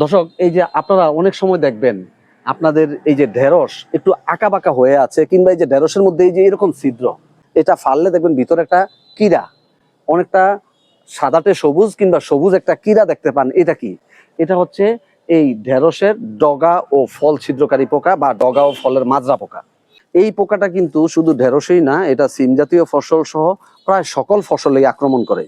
দর্শক, এই যে আপনারা অনেক সময় দেখবেন, আপনাদের এই যে ঢেঁড়স একটু আঁকা বাঁকা হয়ে আছে, কিংবা এই যে ঢেঁড়সের মধ্যে এই যে এরকম ছিদ্র, এটা ফাললে দেখবেন ভিতরে একটা কিরা অনেকটা সাদাটে সবুজ কিংবা সবুজ একটা কিরা দেখতে পান, এটা কি? এটা হচ্ছে এই ঢেঁড়সের ডগা ও ফল ছিদ্রকারী পোকা বা ডগা ও ফলের মাজরা পোকা। এই পোকাটা কিন্তু শুধু ঢেঁড়সেই না, এটা সিম জাতীয় ফসল সহ প্রায় সকল ফসলেই আক্রমণ করে।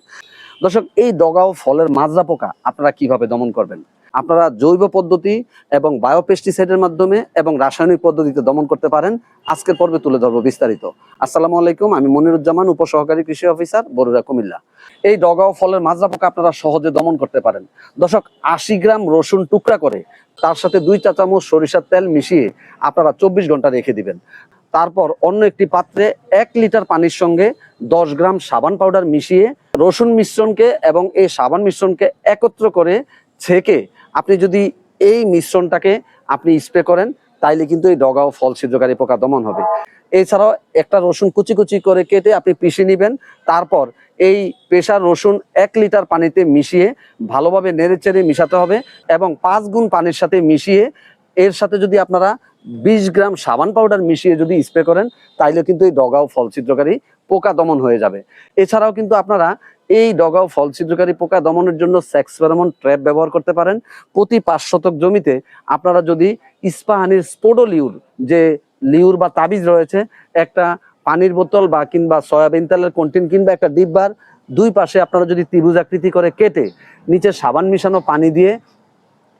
দর্শক, এই ডগা ও ফলের মাজরা পোকা আপনারা কীভাবে দমন করবেন? আপনারা জৈব পদ্ধতি এবং বায়োপেস্টিসাইডের মাধ্যমে এবং রাসায়নিক পদ্ধতিতে দমন করতে পারেন। আজকের পর্বে তুলে ধরবো বিস্তারিত। আসসালামু আলাইকুম, আমি মনিরুজ্জামান, উপসহকারী কৃষি অফিসার বরুড়া কুমিল্লা। এই ডগা ও ফলের মাজরা পোকা আপনারা সহজে দমন করতে পারেন। দর্শক, আশি গ্রাম রসুন টুকরা করে তার সাথে দুই চা চামচ সরিষার তেল মিশিয়ে আপনারা চব্বিশ ঘণ্টা রেখে দিবেন। তারপর অন্য একটি পাত্রে এক লিটার পানির সঙ্গে দশ গ্রাম সাবান পাউডার মিশিয়ে রসুন মিশ্রণকে এবং এই সাবান মিশ্রণকে একত্র করে ছেঁকে আপনি যদি এই মিশ্রণটাকে আপনি স্প্রে করেন, তাইলে কিন্তু এই ডগা ও ফল ছিদ্রকারী পোকা দমন হবে। এছাড়াও একটা রসুন কুচি কুচি করে কেটে আপনি পিষে নেবেন, তারপর এই পেশার রসুন এক লিটার পানিতে মিশিয়ে ভালোভাবে নেড়ে চেড়ে মিশাতে হবে এবং পাঁচ গুণ পানির সাথে মিশিয়ে এর সাথে যদি আপনারা বিশ গ্রাম সাবান পাউডার মিশিয়ে যদি স্প্রে করেন, তাইলে কিন্তু এই ডগা ও ফল ছিদ্রকারী পোকা দমন হয়ে যাবে। এছাড়াও কিন্তু আপনারা এই ডগা ও ফল ছিদ্রকারী পোকা দমনের জন্য স্যাক্সফেরোমন ট্র্যাপ ব্যবহার করতে পারেন। প্রতি পাঁচ শতক জমিতে আপনারা যদি ইস্পাহানির স্পোডোলিউর যে লিউর বা তাবিজ রয়েছে, একটা পানির বোতল বা কিংবা সয়াবিন তেলের কন্টেন কিংবা একটা ডিব্বার দুই পাশে আপনারা যদি ত্রিভুজ আকৃতি করে কেটে নিচে সাবান মিশানো পানি দিয়ে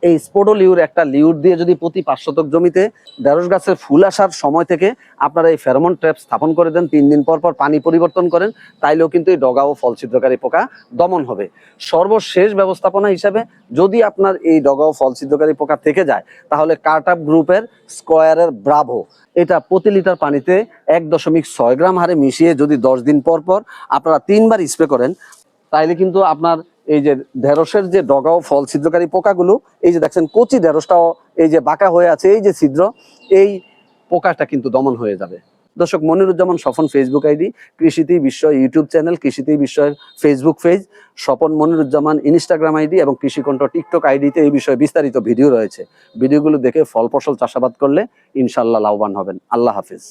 এই স্পোডোলিউর একটা লিউর দিয়ে যদি প্রতি পাঁচ শতক জমিতে ঢেঁড়স গাছের ফুল আসার সময় থেকে আপনারা এই ফেরোমন ট্র্যাপ স্থাপন করে দেন, তিন দিন পর পর পানি পরিবর্তন করেন, তাইলেও কিন্তু এই ডগা ও ফল ছিদ্রকারী পোকা দমন হবে। সর্বশেষ ব্যবস্থাপনা হিসাবে যদি আপনার এই ডগা ও ফল ছিদ্রকারী পোকা থেকে যায়, তাহলে কার্টআপ গ্রুপের স্কোয়ারের ব্রাভো, এটা প্রতি লিটার পানিতে এক দশমিক ছয় গ্রাম হারে মিশিয়ে যদি দশ দিন পর পর আপনারা তিনবার স্প্রে করেন, তাইলে কিন্তু আপনার এই যে ঢেঁড়সের যে ডগা ও ফল ছিদ্রকারী পোকাগুলো, এই যে দেখছেন কচি ঢেঁড়সটাও এই যে বাঁকা হয়ে আছে, এই যে ছিদ্র, এই পোকাটা কিন্তু দমন হয়ে যাবে। দর্শক, মনিরুজ্জামান স্বপন ফেসবুক আইডি কৃষিতেই বিষয় ইউটিউব চ্যানেল কৃষিতেই বিষয়ের Facebook page Swapan Moniruzzaman Instagram ID এবং কৃষিকণ্ঠ টিকটক আইডিতে এই বিষয়ে বিস্তারিত ভিডিও রয়েছে। ভিডিওগুলো দেখে ফল ফসল চাষাবাদ করলে ইনশাল্লাহ লাভবান হবেন। আল্লাহ হাফিজ।